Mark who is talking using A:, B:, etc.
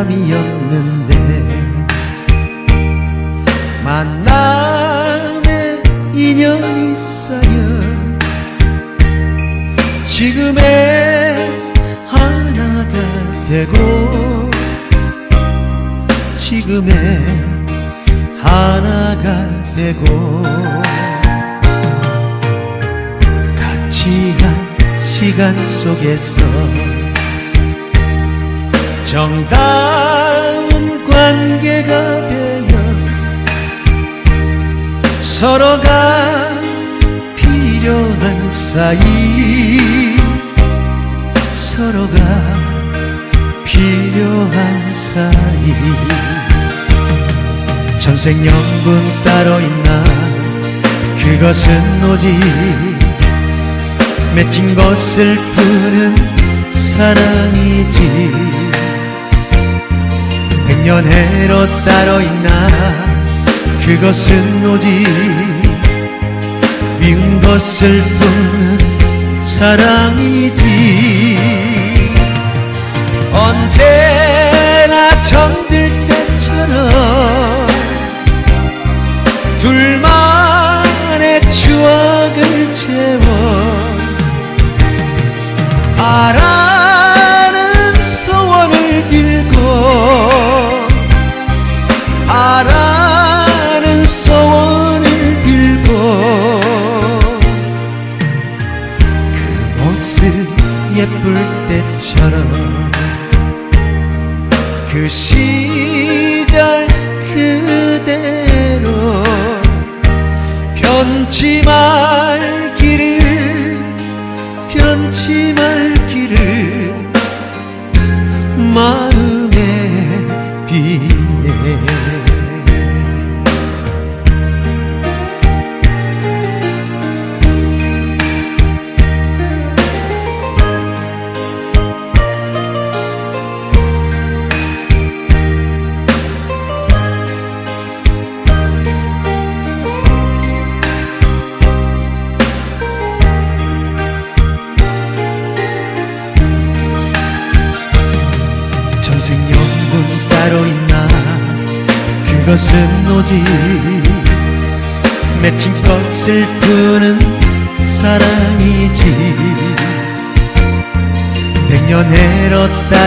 A: 사람이었는데 만남의 인연이 쌓여 지금의 하나가 되고 지금의 하나가 되고 같이 한 시간 속에서 정다운 관계가 되어 서로가 필요한 사이 서로가 필요한 사이. 천생연분 따로 있나? 그것은 오직 맺힌 것을 푸는 사랑이지 백년해로 따로 있나 그것은 오직 미운 것을 푸는 사랑이지. 언제나 정들 때처럼 둘만의 추억을 채워 바라 예쁠 때처럼 그 시절 그대로 변치 말기를 변치 말 전생연분 따로 있나? 그것은 오직 맺힌 것을 푸는 사랑이지. 백년 해로 따